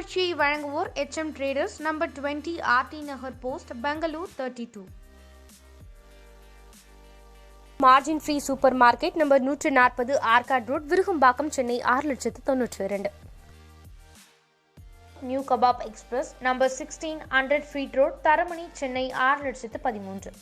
இந்நிகழ்ச்சியை வழங்குவோர் HM traders number twenty RT Nagar post Bangalore thirty two margin free super market number நூற்று நாற்பது Arcot road Virugambakkam Chennai ஆறு லட்சத்து தொண்ணூற்றி இரண்டு. New kebab express number sixteen hundred feet road Taramani Chennai ஆறு லட்சத்து பதிமூன்று.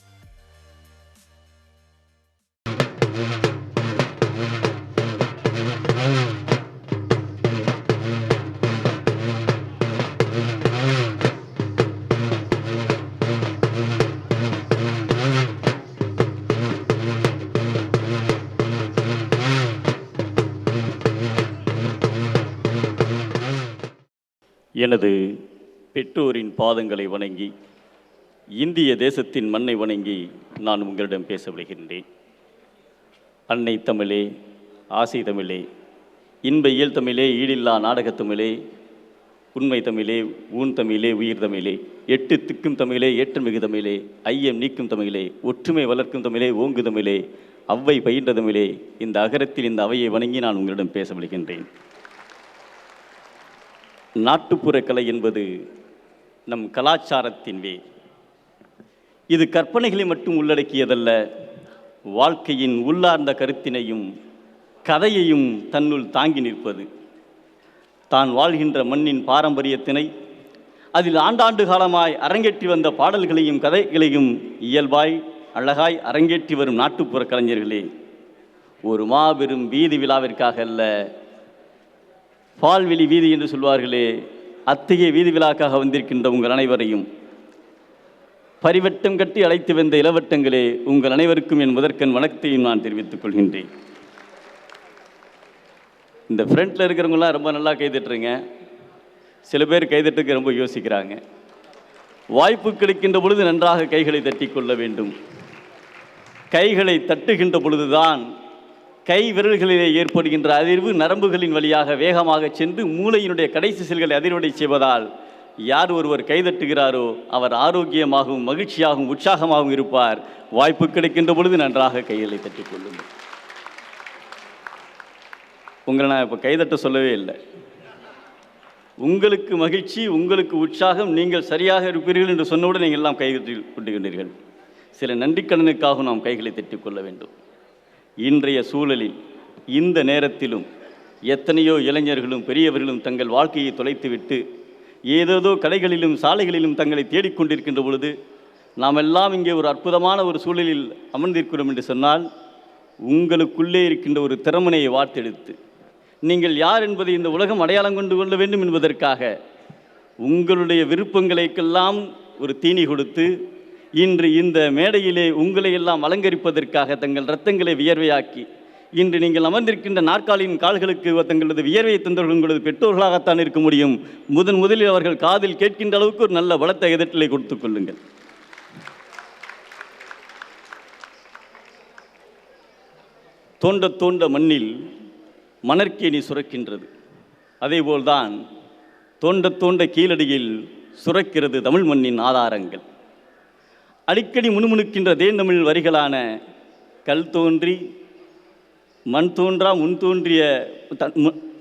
எனது பெற்றோரின் பாதங்களை வணங்கி இந்திய தேசத்தின் மண்ணை வணங்கி நான் உங்களிடம் பேச விடுகின்றேன் அன்னை தமிழே ஆசை தமிழே இன்ப இயல் தமிழே ஈடில்லா நாடகத் தமிழே உண்மை தமிழே ஊன் தமிழே உயிர் தமிழே எட்டு திக்கும் தமிழே ஏற்றமிகு தமிழே ஐயம் நீக்கும் தமிழே ஒற்றுமை வளர்க்கும் தமிழே ஓங்கு தமிழே அவ்வை பயின்ற தமிழே இந்த அகரத்தில் இந்த அவையை வணங்கி நான் உங்களிடம் பேச விடுகின்றேன் நாட்டுப்புற கலை என்பது நம் கலாச்சாரத்தின் வேர் இது கற்பனைகளை மட்டும் உள்ளடக்கியதல்ல வாழ்க்கையின் உள்ளார்ந்த கருத்தினையும் கதையையும் தன்னுள் தாங்கி நிற்பது. தான் வாழ்கின்ற மண்ணின் பாரம்பரியத்தினை அதில் ஆண்டாண்டு காலமாய் அரங்கேற்றி வந்த பாடல்களையும் கதைகளையும் இயல்பாய் அழகாய் அரங்கேற்றி வரும் நாட்டுப்புற கலைஞர்களே ஒரு மாபெரும் வீதி விழாவிற்காக அல்ல பால்வெளி வீதி என்று சொல்வார்களே அத்தகைய வீதி விழாக்காக வந்திருக்கின்ற உங்கள் அனைவரையும். பரிவட்டம் கட்டி அழைத்து வந்த இளவட்டங்களே உங்கள் அனைவருக்கும் என் முதற்கண் வணக்கத்தையும் நான் தெரிவித்துக் கொள்கின்றேன். இந்த ஃப்ரண்ட்டில் இருக்கிறவங்களாம் ரொம்ப நல்லா கைதட்டுறீங்க. சில பேர் கைதட்டுக்கு ரொம்ப யோசிக்கிறாங்க. வாய்ப்பு கிடைக்கின்ற பொழுது நன்றாக கைகளை தட்டி கொள்ள வேண்டும். கைகளை தட்டுகின்ற பொழுதுதான் கை விரல்களிலே ஏற்படுகின்ற அதிர்வு நரம்புகளின் வழியாக வேகமாக சென்று மூளையினுடைய கடைசி செல்களை அதிர்வடை செய்வதால் யார் ஒருவர் கைதட்டுகிறாரோ அவர் ஆரோக்கியமாகவும் மகிழ்ச்சியாகவும் உற்சாகமாகவும் இருப்பார். வாய்ப்பு கிடைக்கின்ற பொழுது நன்றாக கைகளை தட்டிக்கொள்ளுங்கள் உங்களை நான் இப்போ கைதட்ட சொல்லவே இல்லை. உங்களுக்கு மகிழ்ச்சி உங்களுக்கு உற்சாகம் நீங்கள் சரியாக இருப்பீர்கள் என்று சொன்னவுடன் நீங்கள் எல்லாம் கைதட்டி கொண்டுகின்றீர்கள் சில நன்றிக்கடனுக்காக நாம் கைகளை தட்டிக்கொள்ள வேண்டும். இன்றைய சூழலில் இந்த நேரத்திலும் எத்தனையோ இளைஞர்களும் பெரியவர்களும் தங்கள் வாழ்க்கையை தொலைத்துவிட்டு ஏதேதோ கடைகளிலும் சாலைகளிலும் தங்களை தேடிக்கொண்டிருக்கின்ற பொழுது நாம் எல்லாம் இங்கே ஒரு அற்புதமான ஒரு சூழலில் அமர்ந்திருக்கிறோம் என்று சொன்னால் உங்களுக்குள்ளே இருக்கின்ற ஒரு திறமனையை வார்த்தெடுத்து நீங்கள் யார் என்பதை இந்த உலகம் அடையாளம் கொண்டு கொள்ள வேண்டும் என்பதற்காக உங்களுடைய விருப்பங்களுக்கெல்லாம் ஒரு தீனி கொடுத்து இன்று இந்த மேடையிலே உங்களை எல்லாம் அலங்கரிப்பதற்காக தங்கள் இரத்தங்களை வியர்வையாக்கி இன்று நீங்கள் அமர்ந்திருக்கின்ற நாற்காலியின் கால்களுக்கு தங்களது வியர்வையை தந்தவர்கள் உங்களது பெற்றோர்களாகத்தான் இருக்க முடியும். முதன் முதலில் அவர்கள் காதில் கேட்கின்ற அளவுக்கு ஒரு நல்ல பலத்த எதிர்த்தலை கொடுத்துக் கொள்ளுங்கள். தோண்ட தோண்ட மண்ணில் மணற்கேணி சுரக்கின்றது. அதேபோல்தான் தோண்ட தோண்ட கீழடியில் சுரக்கிறது தமிழ் மண்ணின் ஆதாரங்கள். அடிக்கடி முணுமுணுக்கின்ற தேந்தமிழ் வரிகளான கல் தோன்றி மண் தோன்றா முன் தோன்றிய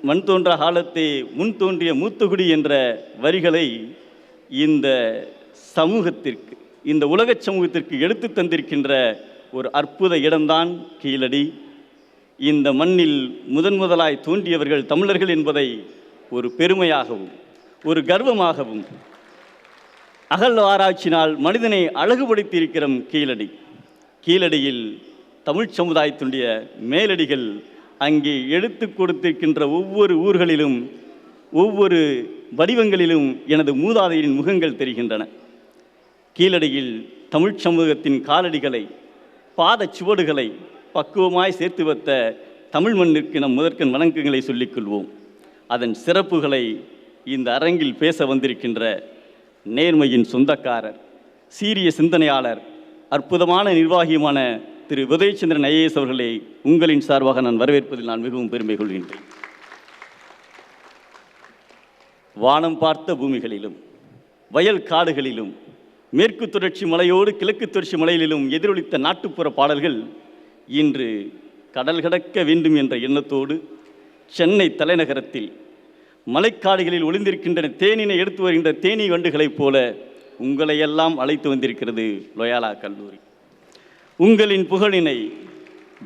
மண் தோன்றா காலத்தை முன் தோன்றிய மூத்தகுடி என்ற வரிகளை இந்த சமூகத்திற்கு இந்த உலகச் சமூகத்திற்கு எடுத்து தந்திருக்கின்ற ஒரு அற்புத இடம்தான் கீழடி. இந்த மண்ணில் முதன் முதலாய் தோன்றியவர்கள் தமிழர்கள் என்பதை ஒரு பெருமையாகவும் ஒரு கர்வமாகவும் அகல் ஆராய்ச்சினால் மனிதனை அழகுபடுத்தியிருக்கிறோம் கீழடி. கீழடியில் தமிழ் சமுதாயத்தினுடைய மேலடிகள் அங்கே எடுத்து கொடுத்திருக்கின்ற ஒவ்வொரு ஊர்களிலும் ஒவ்வொரு வடிவங்களிலும் எனது மூதாதையரின் முகங்கள் தெரிகின்றன. கீழடியில் தமிழ்ச் சமூகத்தின் காலடிகளை பாதச் சுவடுகளை பக்குவமாய் சேர்த்து வைத்த தமிழ் மண்ணிற்கு நம் முதற்கண் வணக்கங்களை சொல்லிக்கொள்வோம் அதன் சிறப்புகளை இந்த அரங்கில் பேச வந்திருக்கின்ற நேர்மையின் சொந்தக்காரர் சீரிய சிந்தனையாளர் அற்புதமான நிர்வாகியுமான திரு உதயச்சந்திரன் ஐஏஎஸ் அவர்களை உங்களின் சார்பாக நான் வரவேற்பதில் நான் மிகவும் பெருமை கொள்கின்றேன். வானம் பார்த்த பூமிகளிலும் வயல் காடுகளிலும் மேற்கு தொடர்ச்சி மலையோடு கிழக்கு தொடர்ச்சி மலையிலும் எதிரொலித்த நாட்டுப்புற பாடல்கள் இன்று கடல் கடக்க வேண்டும் என்ற எண்ணத்தோடு சென்னை தலைநகரத்தில் மலைக்காடுகளில் ஒளிந்திருக்கின்ற தேனினை எடுத்து வருகின்ற தேனீ வண்டுகளைப் போல உங்களையெல்லாம் அழைத்து வந்திருக்கிறது லொயாலா கல்லூரி. உங்களின் புகழினை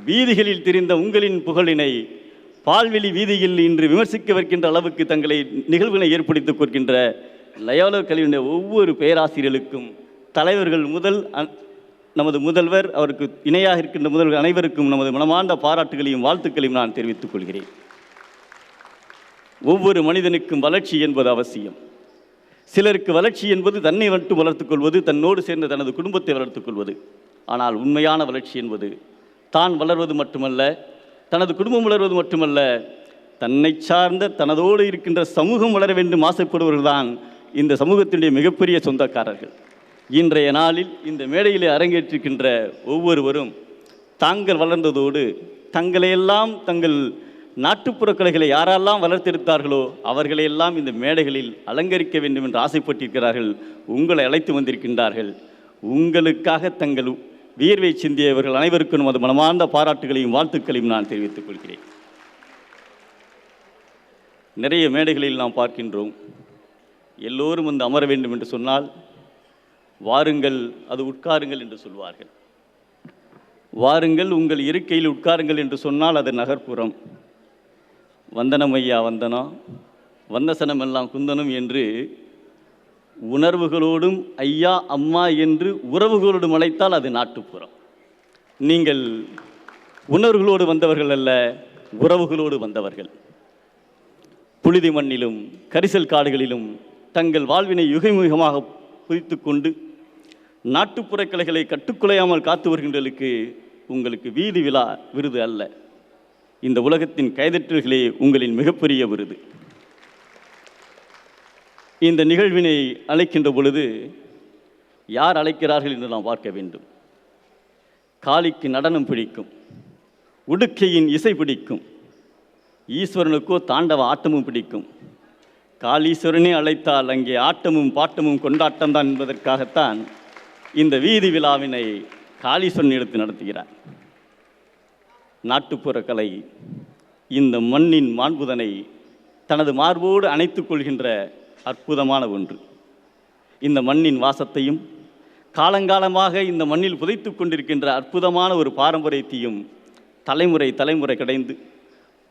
வீதிகளில் திரிந்த உங்களின் புகழினை பால்வெளி வீதியில் இன்று விமர்சிக்க வைக்கின்ற அளவுக்கு தங்களை நிகழ்வுகளை ஏற்படுத்திக் கொள்கின்ற லயோலோ கல்வியினுடைய ஒவ்வொரு பேராசிரியர்களுக்கும் தலைவர்கள் முதல் அ- நமது முதல்வர் அவருக்கு இணையாக இருக்கின்ற முதல்வர் அனைவருக்கும் நமது மனமார்ந்த பாராட்டுகளையும் வாழ்த்துக்களையும் நான் தெரிவித்துக் கொள்கிறேன். ஒவ்வொரு மனிதனுக்கும் வளர்ச்சி என்பது அவசியம். சிலருக்கு வளர்ச்சி என்பது தன்னை மட்டும் வளர்த்துக்கொள்வது தன்னோடு சேர்ந்த தனது குடும்பத்தை வளர்த்துக்கொள்வது. ஆனால் உண்மையான வளர்ச்சி என்பது தான் வளர்வது மட்டுமல்ல தனது குடும்பம் வளர்வது மட்டுமல்ல தன்னை சார்ந்த தனதோடு இருக்கின்ற சமூகம் வளர வேண்டும் ஆசைப்படுவர்கள்தான் இந்த சமூகத்தினுடைய மிகப்பெரிய சொந்தக்காரர்கள். இன்றைய நாளில் இந்த மேடையிலே அரங்கேற்றிருக்கின்ற ஒவ்வொருவரும் தாங்கள் வளர்ந்ததோடு தங்களையெல்லாம் தங்கள் நாட்டுப்புற கலைகளை யாரெல்லாம் வளர்த்தெடுத்தார்களோ அவர்களையெல்லாம் இந்த மேடைகளில் அலங்கரிக்க வேண்டும் என்று ஆசைப்பட்டிருக்கிறார்கள். உங்களை அழைத்து வந்திருக்கின்றார்கள். உங்களுக்காக தங்கள் வியர்வை சிந்தியவர்கள் அனைவருக்கும் அது மனமார்ந்த பாராட்டுகளையும் வாழ்த்துக்களையும் நான் தெரிவித்துக் கொள்கிறேன். நிறைய மேடைகளில் நாம் பார்க்கின்றோம். எல்லோரும் வந்து அமர வேண்டும் என்று சொன்னால் வாருங்கள் அது உட்காருங்கள் என்று சொல்வார்கள். வாருங்கள் உங்கள் இருக்கையில் உட்காருங்கள் என்று சொன்னால் அது நகர்ப்புறம். வந்தனம் ஐயா வந்தனம். வந்தசனமெல்லாம் குந்தனம் என்று உணர்வுகளோடும் ஐயா அம்மா என்று உறவுகளோடும் அழைத்தால் அது நாட்டுப்புறம். நீங்கள் உணர்வுகளோடு வந்தவர்கள் அல்ல உறவுகளோடு வந்தவர்கள். புழுதி மண்ணிலும் கரிசல் காடுகளிலும் தங்கள் வாழ்வினை யுகமுகமாக புதித்து கொண்டு நாட்டுப்புற கலைகளை கட்டுக்குலையாமல் காத்து வருகின்றவர்களுக்கு உங்களுக்கு வீதி விழா விருது அல்ல. இந்த உலகத்தின் கைதற்றல்களே உங்களின் மிகப்பெரிய விருது. இந்த நிகழ்வினை அழைக்கின்ற பொழுது யார் அழைக்கிறார்கள் என்று நாம் பார்க்க வேண்டும். காளிக்கு நடனம் பிடிக்கும் உடுக்கையின் இசை பிடிக்கும் ஈஸ்வரனுக்கோ தாண்டவ ஆட்டமும் பிடிக்கும். காளீஸ்வரனே அழைத்தால் அங்கே ஆட்டமும் பாட்டமும் கொண்டாட்டம்தான் என்பதற்காகத்தான் இந்த வீதி விழாவினை காளீஸ்வரன் எடுத்து நடத்துகிறார். நாட்டுப்புற கலை இந்த மண்ணின் மாண்புதனை தனது மார்போடு அணைத்து கொள்கின்ற அற்புதமான ஒன்று. இந்த மண்ணின் வாசத்தையும் காலங்காலமாக இந்த மண்ணில் புதைத்து கொண்டிருக்கின்ற அற்புதமான ஒரு பாரம்பரியத்தையும் தலைமுறை தலைமுறை கிடைந்து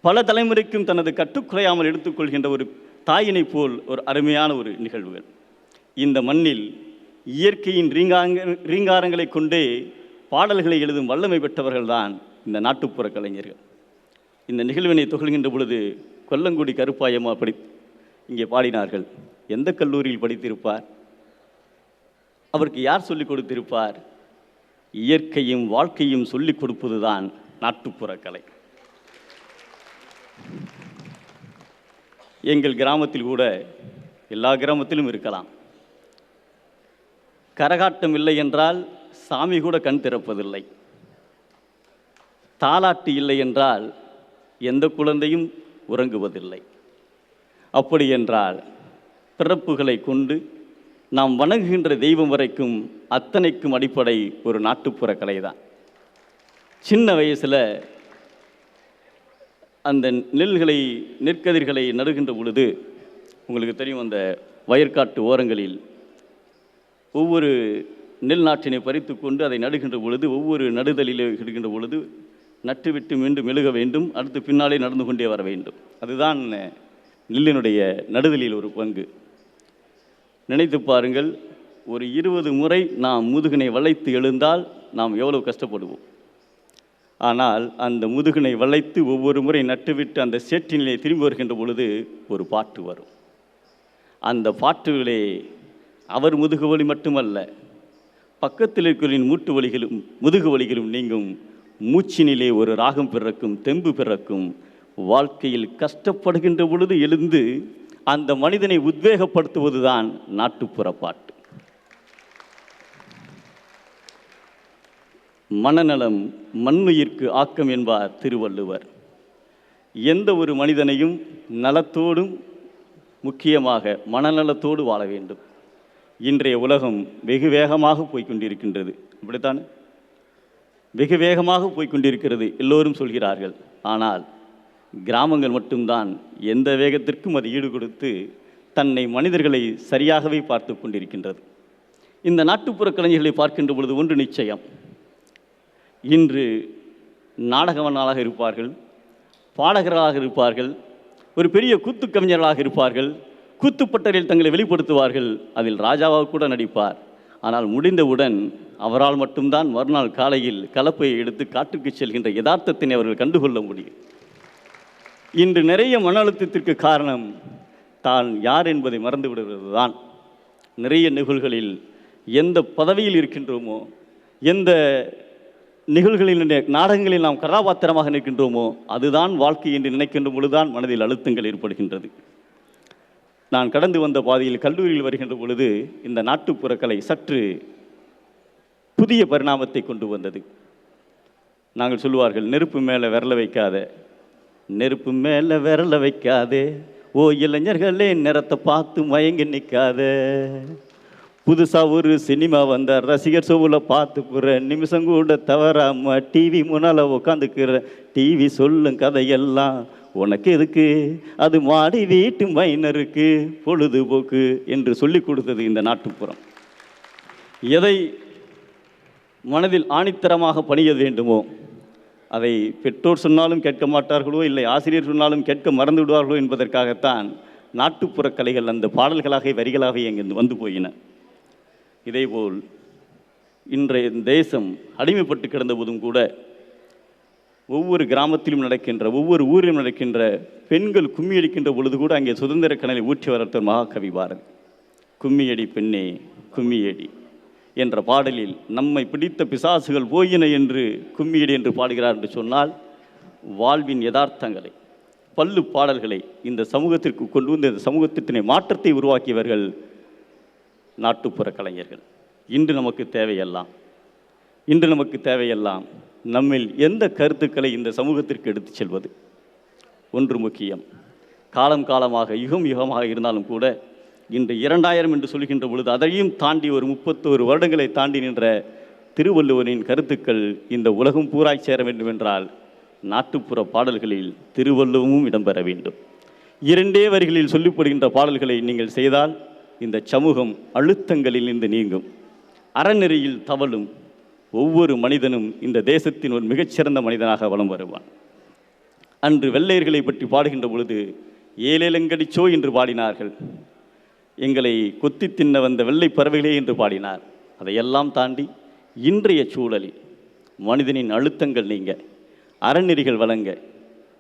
பல தலைமுறைக்கும் தனது கட்டுக்குறையாமல் எடுத்துக்கொள்கின்ற ஒரு தாயினைப் போல் ஒரு அருமையான ஒரு நிகழ்வுகள். இந்த மண்ணில் இயற்கையின் ரீங்காங்க ரீங்காரங்களை கொண்டே பாடல்களை எழுதும் வல்லமை பெற்றவர்கள்தான் இந்த நாட்டுப்புற கலைஞர்கள். இந்த நிகழ்வினை துகள்கின்ற பொழுது கொல்லங்குடி கருப்பாயம்மா படி இங்கே பாடினார்கள். எந்த கல்லூரியில் படித்திருப்பார்? அவருக்கு யார் சொல்லிக் கொடுத்திருப்பார்? இயற்கையும் வாழ்க்கையும் சொல்லிக் கொடுப்பதுதான் நாட்டுப்புற கலை. எங்கள் கிராமத்தில் கூட எல்லா கிராமத்திலும் இருக்கலாம். கரகாட்டம் இல்லை என்றால் சாமி கூட கண் திறப்பதில்லை. தாலாட்டு இல்லை என்றால் எந்த குழந்தையும் உறங்குவதில்லை. அப்படி என்றால் பிறப்புகளை கொண்டு நாம் வணங்குகின்ற தெய்வம் வரைக்கும் அத்தனைக்கும் அடிப்படை ஒரு நாட்டுப்புற கலை தான் சின்ன வயசில் அந்த நெல்களை நெற்கதிர்களை நடுகின்ற பொழுது உங்களுக்கு தெரியும் அந்த வயற்காட்டு ஓரங்களில் ஒவ்வொரு நெல் நாற்றினை பறித்து கொண்டு அதை நடுகின்ற பொழுது ஒவ்வொரு நடுதலில் இடுகின்ற பொழுது நட்டுவிட்டு மீண்டும் எழுக வேண்டும் அடுத்து பின்னாலே நடந்து கொண்டே வர வேண்டும். அதுதான் நெல்லினுடைய நடுதலில் ஒரு பங்கு. நினைத்து பாருங்கள் ஒரு இருபது முறை நாம் முதுகினை வளைத்து எழுந்தால் நாம் எவ்வளவு கஷ்டப்படுவோம். ஆனால் அந்த முதுகினை வளைத்து ஒவ்வொரு முறை நட்டுவிட்டு அந்த சேற்றினிலே திரும்பி வருகின்ற பொழுது ஒரு பாட்டு வரும். அந்த பாட்டுகளே அவர் முதுகு வலி மட்டுமல்ல பக்கத்தில் இருக்கிற மூட்டு வலிகளும் முதுகு வலிகளும் நீங்கும். மூச்சினிலே ஒரு ராகம் பிறக்கும் தெம்பு பிறக்கும் வாழ்க்கையில் கஷ்டப்படுகின்ற பொழுது எழுந்து அந்த மனிதனை உத்வேகப்படுத்துவதுதான் நாட்டுப்புற பாட்டு மனநலம் மண்ணுயிர்க்கு ஆக்கம் என்பார் திருவள்ளுவர். எந்த ஒரு மனிதனையும் நலத்தோடும் முக்கியமாக மனநலத்தோடு வாழ வேண்டும். இன்றைய உலகம் வெகு வேகமாக போய்க்கொண்டிருக்கின்றது அப்படித்தானே வெகு வேகமாக போய்கொண்டிருக்கிறது எல்லோரும் சொல்கிறார்கள். ஆனால் கிராமங்கள் மட்டும்தான் எந்த வேகத்திற்கும் அது ஈடு கொடுத்து தன்னை மனிதர்களை சரியாகவே பார்த்து கொண்டிருக்கின்றது. இந்த நாட்டுப்புற கலைஞர்களை பார்க்கின்ற பொழுது ஒன்று நிச்சயம். இன்று நாடகவனாளாக இருப்பார்கள் பாடகர்களாக இருப்பார்கள் ஒரு பெரிய கூத்து கவிஞர்களாக இருப்பார்கள் கூத்துப்பட்டரில் தங்களை வெளிப்படுத்துவார்கள் அதில் ராஜாவாக கூட நடிப்பார். ஆனால் முடிந்தவுடன் அவரால் மட்டும்தான் மறுநாள் காலையில் கலப்பையை எடுத்து காட்டுக்கு செல்கின்ற யதார்த்தத்தினை அவர்கள் கண்டுகொள்ள முடியும். இன்று நிறைய மன அழுத்தத்திற்கு காரணம் தான் யார் என்பதை மறந்து விடுவது தான் நிறைய நிகழ்களில் எந்த பதவியில் இருக்கின்றோமோ எந்த நிகழ்வுகளில் நாடகங்களில் நாம் கதாபாத்திரமாக நிற்கின்றோமோ அதுதான் வாழ்க்கை என்று நினைக்கின்ற பொழுதுதான் மனதில் அழுத்தங்கள் ஏற்படுகின்றது. நான் கடந்து வந்த பாதையில் கல்லூரியில் வருகின்ற பொழுது இந்த நாட்டுப்புற கலை சற்று புதிய பரிணாமத்தை கொண்டு வந்தது. நாங்கள் சொல்லுவார்கள் நெருப்பு மேலே விரல வைக்காத நெருப்பு மேலே விரல வைக்காதே ஓ இளைஞர்களே நிறத்தை பார்த்து மயங்கி நிற்காத. புதுசாக ஒரு சினிமா வந்த ரசிகர் ஷோவில் பார்த்துக்குற நிமிஷம் கூட தவறாமல் டிவி முன்னால் உட்காந்துக்கிற டிவி சொல்லும் கதையெல்லாம் உனக்கு எதுக்கு? அது மாடி வீட்டு மைனருக்கு பொழுதுபோக்கு என்று சொல்லிக் கொடுத்தது இந்த நாட்டுப்புறம். எதை மனதில் ஆணித்தரமாக பணிய வேண்டுமோ அதை பெற்றோர் சொன்னாலும் கேட்க மாட்டார்களோ இல்லை ஆசிரியர் சொன்னாலும் கேட்க மறந்து விடுவார்களோ என்பதற்காகத்தான் நாட்டுப்புற கலைகள் அந்த பாடல்களாக வரிகளாக இங்கிருந்து வந்து போயின. இதேபோல் இன்றைய தேசம் அடிமைப்பட்டு கிடந்த போதும் கூட ஒவ்வொரு கிராமத்திலும் நடக்கின்ற ஒவ்வொரு ஊரிலும் நடக்கின்ற பெண்கள் கும்மியடிக்கின்ற பொழுது கூட அங்கே சுதந்திர கணலை ஊற்றி வளர்த்த மகாகவி பாரதி. கும்மியடி பெண்ணே கும்மியடி என்ற பாடலில் நம்மை பிடித்த பிசாசுகள் போயின என்று கும்மியடி என்று பாடுகிறார் என்று சொன்னால் வாழ்வின் யதார்த்தங்களை பல்லு பாடல்களை இந்த சமூகத்திற்கு கொண்டு வந்து இந்த சமூகத்தினை மாற்றத்தை உருவாக்கியவர்கள் நாட்டுப்புற கலைஞர்கள். இன்று நமக்கு தேவையெல்லாம் இன்று நமக்கு தேவையெல்லாம் நம்மில் எந்த கருத்துக்களை இந்த சமூகத்திற்கு எடுத்துச் செல்வது? ஒன்று முக்கியம். காலம் காலமாக யுகம் யுகமாக இருந்தாலும் கூட இன்று இரண்டாயிரம் என்று சொல்கின்ற பொழுது அதையும் தாண்டி ஒரு முப்பத்தோரு வருடங்களை தாண்டி நின்ற திருவள்ளுவரின் கருத்துக்கள் இந்த உலகம் பூராய் சேர வேண்டும் என்றால் நாட்டுப்புற பாடல்களில் திருவள்ளுவமும் இடம்பெற வேண்டும். இரண்டே வரிகளில் சொல்லப்படுகின்ற பாடல்களை நீங்கள் செய்தால் இந்த சமூகம் அழுத்தங்களில் இருந்து நீங்கும். அறநெறியில் தவழும் ஒவ்வொரு மனிதனும் இந்த தேசத்தின் ஒரு மிகச்சிறந்த மனிதனாக வலம் வருவான். அன்று வெள்ளையர்களை பற்றி பாடுகின்ற பொழுது ஏழேலங்கடிச்சோ என்று பாடினார்கள். எங்களை கொத்தி தின்ன வந்த வெள்ளை பறவைகளே என்று பாடினார். அதையெல்லாம் தாண்டி இன்றைய சூழலில் மனிதனின் அழுத்தங்கள் நீங்க அறநெறிகள் வழங்க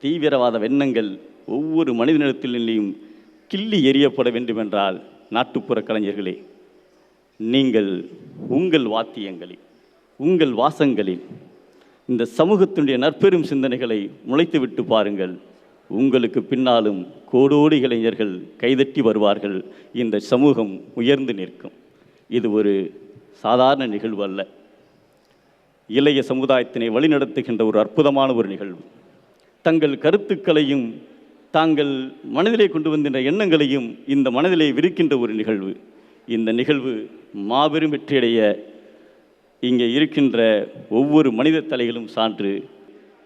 தீவிரவாத வெண்ணங்கள் ஒவ்வொரு மனிதனிடத்திலையும் கிள்ளி எறியப்பட வேண்டுமென்றால் நாட்டுப்புற கலைஞர்களே நீங்கள் உங்கள் வாத்தியங்களில் உங்கள் வாசங்களில் இந்த சமூகத்தினுடைய நற்பெரும் சிந்தனைகளை முளைத்துவிட்டு பாருங்கள். உங்களுக்கு பின்னாலும் கோடோடி இளைஞர்கள் கைதட்டி வருவார்கள். இந்த சமூகம் உயர்ந்து நிற்கும். இது ஒரு சாதாரண நிகழ்வு அல்ல. இளைய சமுதாயத்தினை வழிநடத்துகின்ற ஒரு அற்புதமான ஒரு நிகழ்வு. தங்கள் கருத்துக்களையும் தாங்கள் மனதிலே கொண்டு வந்தின்ற எண்ணங்களையும் இந்த மனதிலே விரிக்கின்ற ஒரு நிகழ்வு. இந்த நிகழ்வு மாபெரும் வெற்றியடைய இங்கே இருக்கின்ற ஒவ்வொரு மனித தலைகளும் சான்று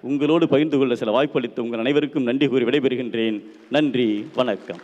உங்களோடு பகிர்ந்து கொள்ள சில வாய்ப்பளித்த உங்கள் அனைவருக்கும் நன்றி கூறி விடைபெறுகின்றேன். நன்றி வணக்கம்.